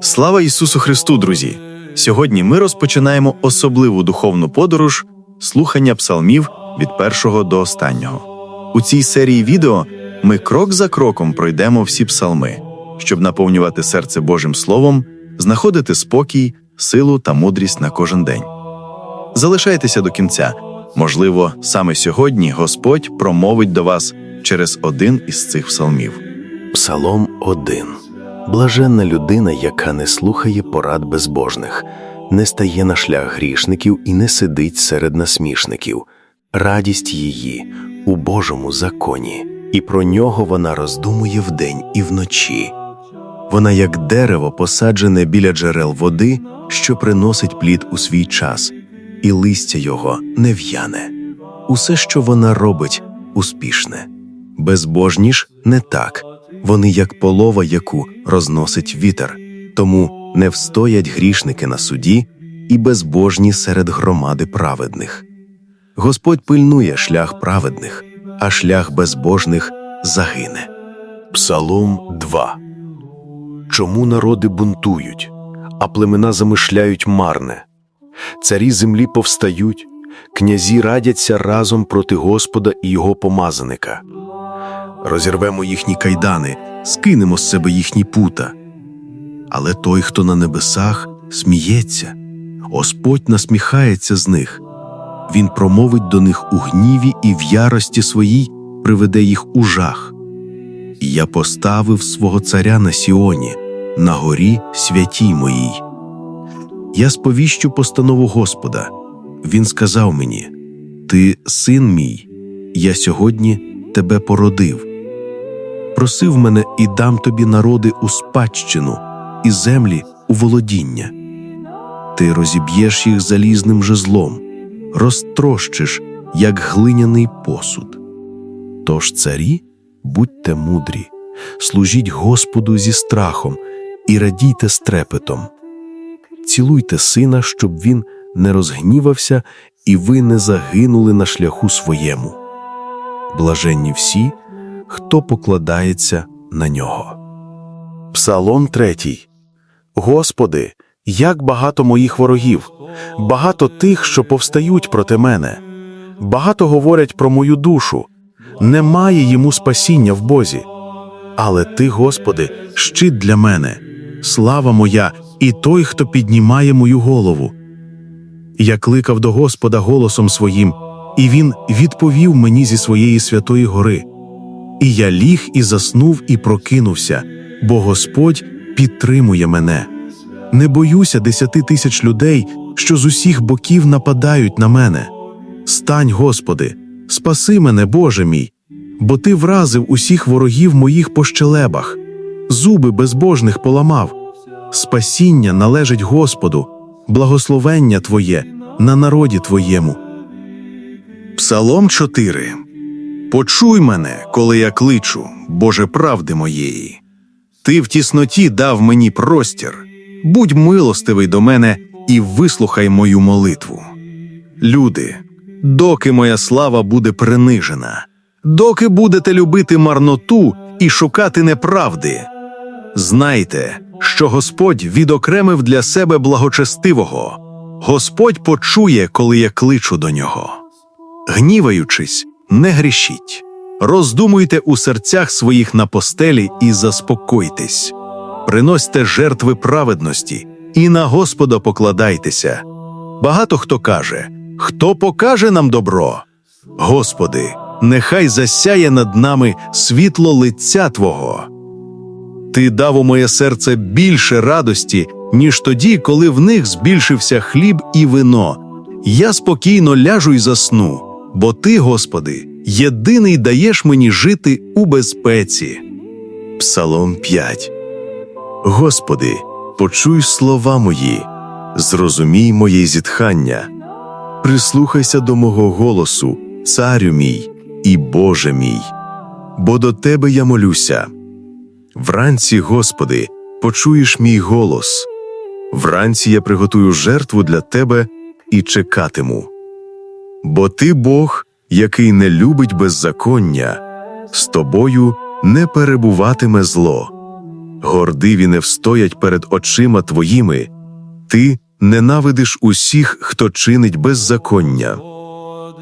Слава Ісусу Христу, друзі! Сьогодні ми розпочинаємо особливу духовну подорож слухання псалмів від першого до останнього. У цій серії відео ми крок за кроком пройдемо всі псалми, щоб наповнювати серце Божим Словом, знаходити спокій, силу та мудрість на кожен день. Залишайтеся до кінця. Можливо, саме сьогодні Господь промовить до вас через один із цих псалмів. Псалом 1. Блаженна людина, яка не слухає порад безбожних, не стає на шлях грішників і не сидить серед насмішників. Радість її у Божому законі, і про нього вона роздумує вдень і вночі. Вона, як дерево, посаджене біля джерел води, що приносить плід у свій час, і листя його не в'яне. Усе, що вона робить, успішне. Безбожні ж не так. Вони як полова, яку розносить вітер, тому не встоять грішники на суді і безбожні серед громади праведних. Господь пильнує шлях праведних, а шлях безбожних загине. Псалом 2 Чому народи бунтують, а племена замишляють марне? Царі землі повстають, князі радяться разом проти Господа і його помазаника. Розірвемо їхні кайдани, скинемо з себе їхні пута. Але той, хто на небесах, сміється, Господь насміхається з них. Він промовить до них у гніві і в ярості своїй приведе їх у жах. І я поставив свого царя на Сіоні, на горі святій моїй. Я сповіщу постанову Господа. Він сказав мені: Ти син мій, я сьогодні тебе породив. Просив мене і дам тобі народи у спадщину, і землі у володіння. Ти розіб'єш їх залізним жезлом, розтрощиш, як глиняний посуд. Тож, царі, будьте мудрі, служіть Господу зі страхом і радійте з трепетом. Цілуйте сина, щоб він не розгнівався і ви не загинули на шляху своєму. Блаженні всі, хто покладається на нього. Псалом третій. Господи, як багато моїх ворогів, багато тих, що повстають проти мене. Багато говорять про мою душу, немає йому спасіння в Бозі. Але ти, Господи, щит для мене, слава моя, і той, хто піднімає мою голову. Я кликав до Господа голосом своїм, і він відповів мені зі своєї святої гори. І я ліг і заснув, і прокинувся, бо Господь підтримує мене. Не боюся десяти тисяч людей, що з усіх боків нападають на мене. Стань, Господи, спаси мене, Боже мій, бо Ти вразив усіх ворогів моїх по щелебах, зуби безбожних поламав. Спасіння належить Господу, благословення Твоє на народі Твоєму. Псалом 4 Почуй мене, коли я кличу, Боже правди моєї. Ти в тісноті дав мені простір, будь милостивий до мене і вислухай мою молитву. Люди, доки моя слава буде принижена, доки будете любити марноту і шукати неправди, знайте, що Господь відокремив для себе благочестивого, Господь почує, коли я кличу до нього. Гніваючись, не грішіть, роздумуйте у серцях своїх на постелі і заспокойтесь, приносьте жертви праведності і на Господа покладайтеся. Багато хто каже, хто покаже нам добро? Господи, нехай засяє над нами світло лиця Твого. Ти дав у моє серце більше радості, ніж тоді, коли в них збільшився хліб і вино. Я спокійно ляжу й засну, бо ти, Господи, єдиний даєш мені жити у безпеці. Псалом 5 Господи, почуй слова мої, зрозумій моє зітхання, прислухайся до мого голосу, царю мій і Боже мій, бо до Тебе я молюся. Вранці, Господи, почуєш мій голос. Вранці я приготую жертву для Тебе і чекатиму. Бо Ти Бог, який не любить беззаконня, з тобою не перебуватиме зло. гордиві не встоять перед очима твоїми. Ти ненавидиш усіх, хто чинить беззаконня.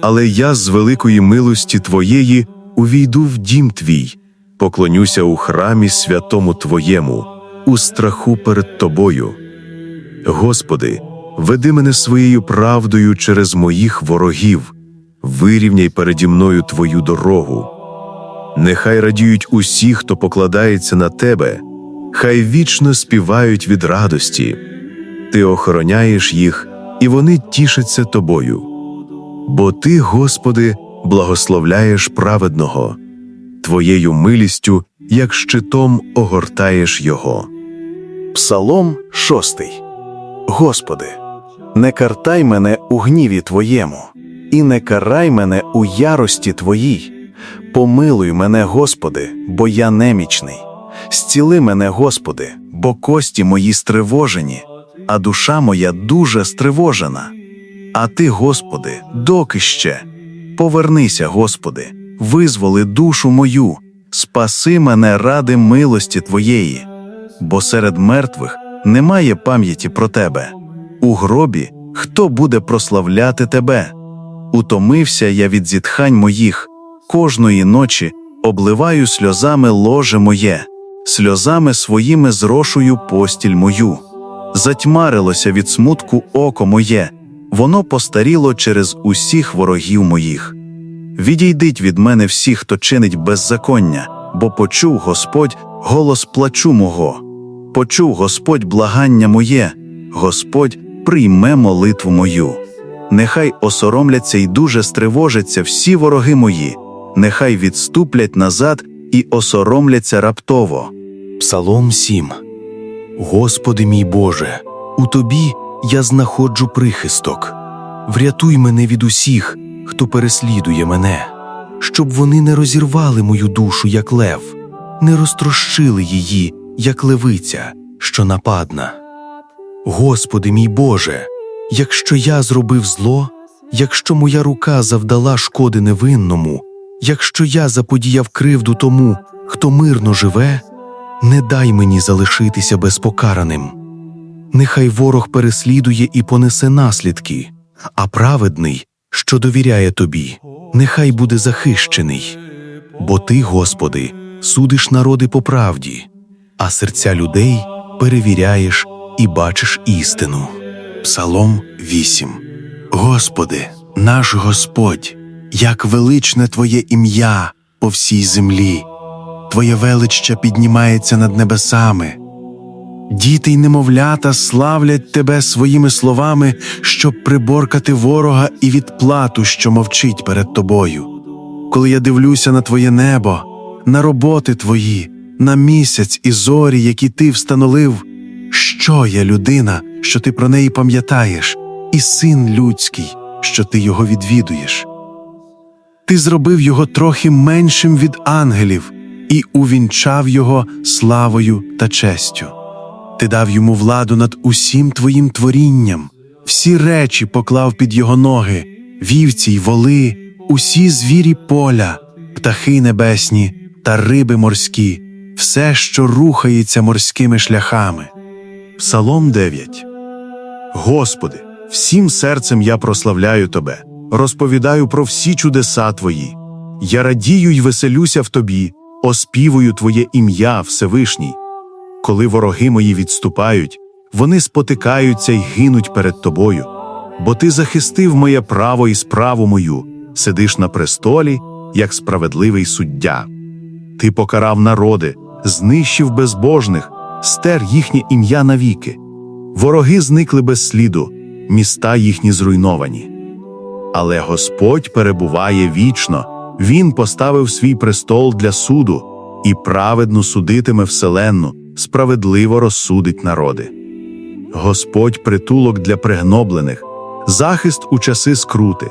Але я з великої милості твоєї увійду в дім твій, поклонюся у храмі святому Твоєму, у страху перед Тобою. Господи, веди мене своєю правдою через моїх ворогів, вирівняй переді мною Твою дорогу. Нехай радіють усі, хто покладається на Тебе, хай вічно співають від радості. Ти охороняєш їх, і вони тішаться Тобою. Бо Ти, Господи, благословляєш праведного, Твоєю милістю, як щитом огортаєш його. Псалом шостий. Господи, не картай мене у гніві Твоєму, і не карай мене у ярості Твоїй. Помилуй мене, Господи, бо я немічний. Зціли мене, Господи, бо кості мої стривожені, а душа моя дуже стривожена. А Ти, Господи, доки ще? Повернися, Господи, визволи душу мою, спаси мене ради милості Твоєї, бо серед мертвих немає пам'яті про Тебе. У гробі хто буде прославляти Тебе? Утомився я від зітхань моїх, кожної ночі обливаю сльозами ложе моє, сльозами своїми зрошую постіль мою. Затьмарилося від смутку око моє, воно постаріло через усіх ворогів моїх. Відійдіть від мене всі, хто чинить беззаконня, бо почув Господь голос плачу мого. Почув Господь благання моє, Господь прийме молитву мою. Нехай осоромляться й дуже стривожаться всі вороги мої, нехай відступлять назад і осоромляться раптово. Псалом 7 Господи мій Боже, у Тобі я знаходжу прихисток. Врятуй мене від усіх, хто переслідує мене, щоб вони не розірвали мою душу, як лев, не розтрощили її, як левиця, що нападна. Господи мій Боже, якщо я зробив зло, якщо моя рука завдала шкоди невинному, якщо я заподіяв кривду тому, хто мирно живе, не дай мені залишитися безпокараним. Нехай ворог переслідує і понесе наслідки, а праведний, що довіряє тобі, нехай буде захищений. Бо ти, Господи, судиш народи по правді, а серця людей перевіряєш і бачиш істину. Псалом 8 Господи, наш Господь, як величне Твоє ім'я по всій землі, Твоє величчя піднімається над небесами. Діти й немовлята славлять Тебе своїми словами, щоб приборкати ворога і відплату, що мовчить перед Тобою. Коли я дивлюся на Твоє небо, на роботи Твої, на місяць і зорі, які Ти встановив, що я людина, що ти про неї пам'ятаєш, і син людський, що ти його відвідуєш. Ти зробив його трохи меншим від ангелів і увінчав його славою та честю. Ти дав йому владу над усім твоїм творінням, всі речі поклав під його ноги, вівці й воли, усі звірі поля, птахи небесні та риби морські, все, що рухається морськими шляхами. Псалом 9 Господи, всім серцем я прославляю Тебе, розповідаю про всі чудеса Твої. Я радію й веселюся в Тобі, оспівую Твоє ім'я Всевишній. Коли вороги мої відступають, вони спотикаються й гинуть перед Тобою, бо Ти захистив моє право і справу мою, сидиш на престолі, як справедливий суддя. Ти покарав народи, знищив безбожних, стер їхнє ім'я навіки. Вороги зникли без сліду, міста їхні зруйновані. Але Господь перебуває вічно, Він поставив свій престол для суду і праведно судитиме вселенну, справедливо розсудить народи. Господь притулок для пригноблених, захист у часи скрути.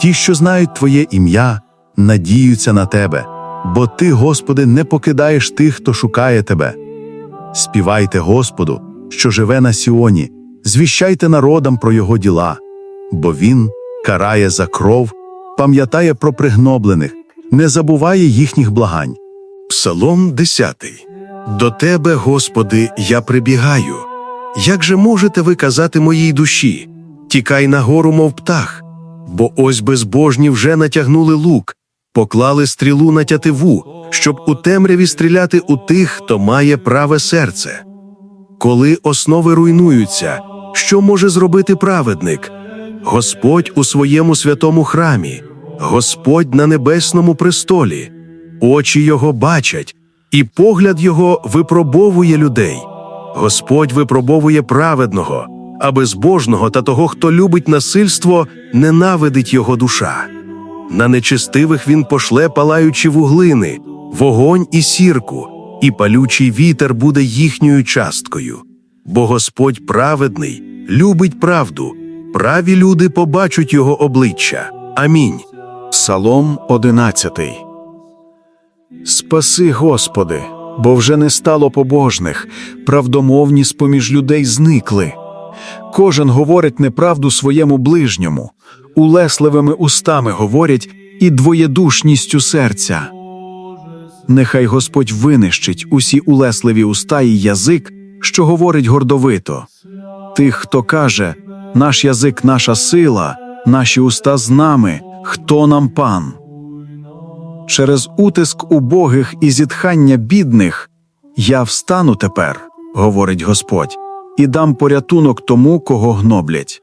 Ті, що знають Твоє ім'я, надіються на Тебе, бо Ти, Господи, не покидаєш тих, хто шукає Тебе. Співайте Господу, що живе на Сіоні, звіщайте народам про його діла, бо Він карає за кров, пам'ятає про пригноблених, не забуває їхніх благань. Псалом 10 До Тебе, Господи, я прибігаю. Як же можете ви казати моїй душі? Тікай нагору, мов птах, бо ось безбожні вже натягнули лук, поклали стрілу на тятиву, щоб у темряві стріляти у тих, хто має праве серце. Коли основи руйнуються, що може зробити праведник? Господь у своєму святому храмі, Господь на небесному престолі, очі його бачать, і погляд його випробовує людей. Господь випробовує праведного, а безбожного та того, хто любить насильство, ненавидить його душа. На нечестивих він пошле палаючі вуглини, вогонь і сірку, і палючий вітер буде їхньою часткою. Бо Господь праведний, любить правду, праві люди побачать його обличчя. Амінь. Псалом 11 Спаси, Господи, бо вже не стало побожних, правдомовні з-поміж людей зникли. Кожен говорить неправду своєму ближньому, улесливими устами говорять і двоєдушністю серця. Нехай Господь винищить усі улесливі уста і язик, що говорить гордовито. Тих, хто каже, наш язик наша сила, наші уста з нами, хто нам пан. Через утиск убогих і зітхання бідних я встану тепер, говорить Господь, і дам порятунок тому, кого гноблять.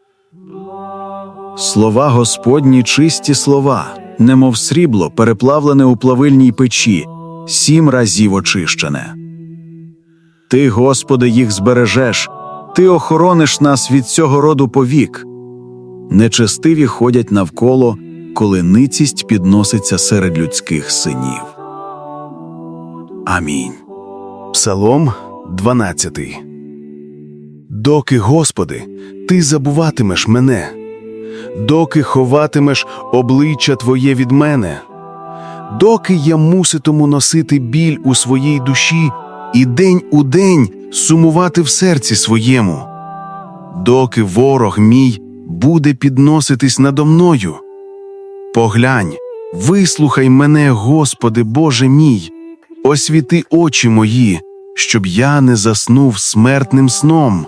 Слова Господні чисті слова, немов срібло, переплавлене у плавильній печі, сім разів очищене. Ти, Господи, їх збережеш, Ти охорониш нас від цього роду повік. Нечестиві ходять навколо, коли ницість підноситься серед людських синів. Амінь. Псалом 12. Доки, Господи, Ти забуватимеш мене, доки ховатимеш обличчя Твоє від мене, доки я муситиму носити біль у своїй душі і день у день сумувати в серці своєму, доки ворог мій буде підноситись надо мною. Поглянь, вислухай мене, Господи Боже мій, освіти очі мої, щоб я не заснув смертним сном,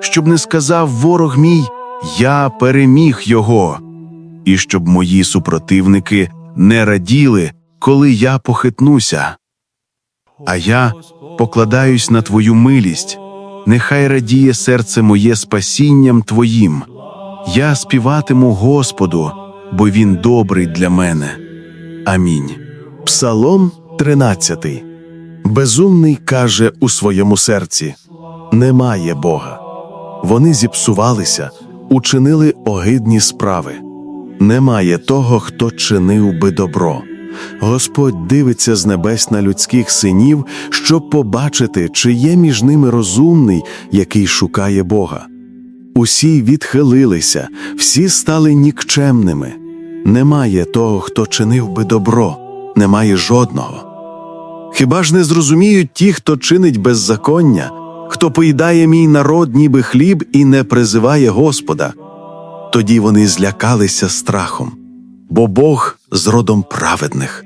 щоб не сказав ворог мій, я переміг його, і щоб мої супротивники не раділи, коли я похитнуся. А я покладаюсь на Твою милість, нехай радіє серце моє спасінням Твоїм. Я співатиму Господу, бо Він добрий для мене. Амінь. Псалом 13. Безумний каже у своєму серці: Немає Бога. Вони зіпсувалися, учинили огидні справи. Немає того, хто чинив би добро. Господь дивиться з небес на людських синів, щоб побачити, чи є між ними розумний, який шукає Бога. Усі відхилилися, всі стали нікчемними. Немає того, хто чинив би добро, немає жодного. Хіба ж не зрозуміють ті, хто чинить беззаконня, хто поїдає мій народ, ніби хліб, і не призиває Господа? Тоді вони злякалися страхом, бо Бог з родом праведних.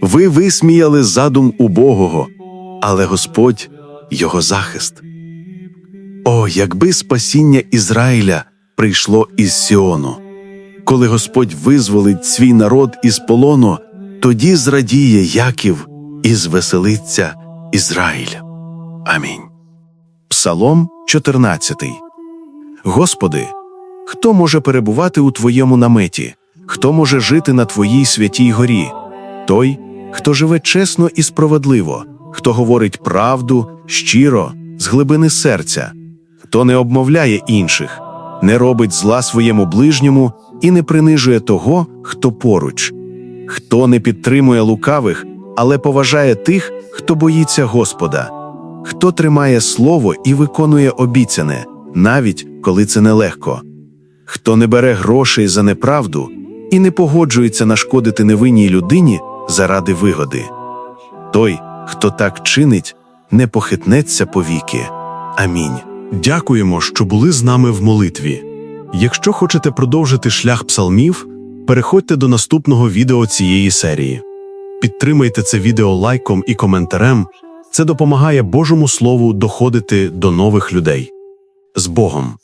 Ви висміяли задум убогого, але Господь його захист. О, якби спасіння Ізраїля прийшло із Сіону. Коли Господь визволить свій народ із полону, тоді зрадіє Яків і звеселиться Ізраїль. Амінь. Псалом 14. Господи, хто може перебувати у Твоєму наметі? Хто може жити на Твоїй святій горі? Той, хто живе чесно і справедливо, хто говорить правду щиро, з глибини серця, хто не обмовляє інших, не робить зла своєму ближньому і не принижує того, хто поруч, хто не підтримує лукавих, але поважає тих, хто боїться Господа, хто тримає слово і виконує обіцяне, навіть коли це нелегко, хто не бере грошей за неправду і не погоджується нашкодити невинній людині заради вигоди. Той, хто так чинить, не похитнеться повіки. Амінь. Дякуємо, що були з нами в молитві. Якщо хочете продовжити шлях псалмів, переходьте до наступного відео цієї серії. Підтримайте це відео лайком і коментарем, Це допомагає Божому Слову доходити до нових людей. З Богом.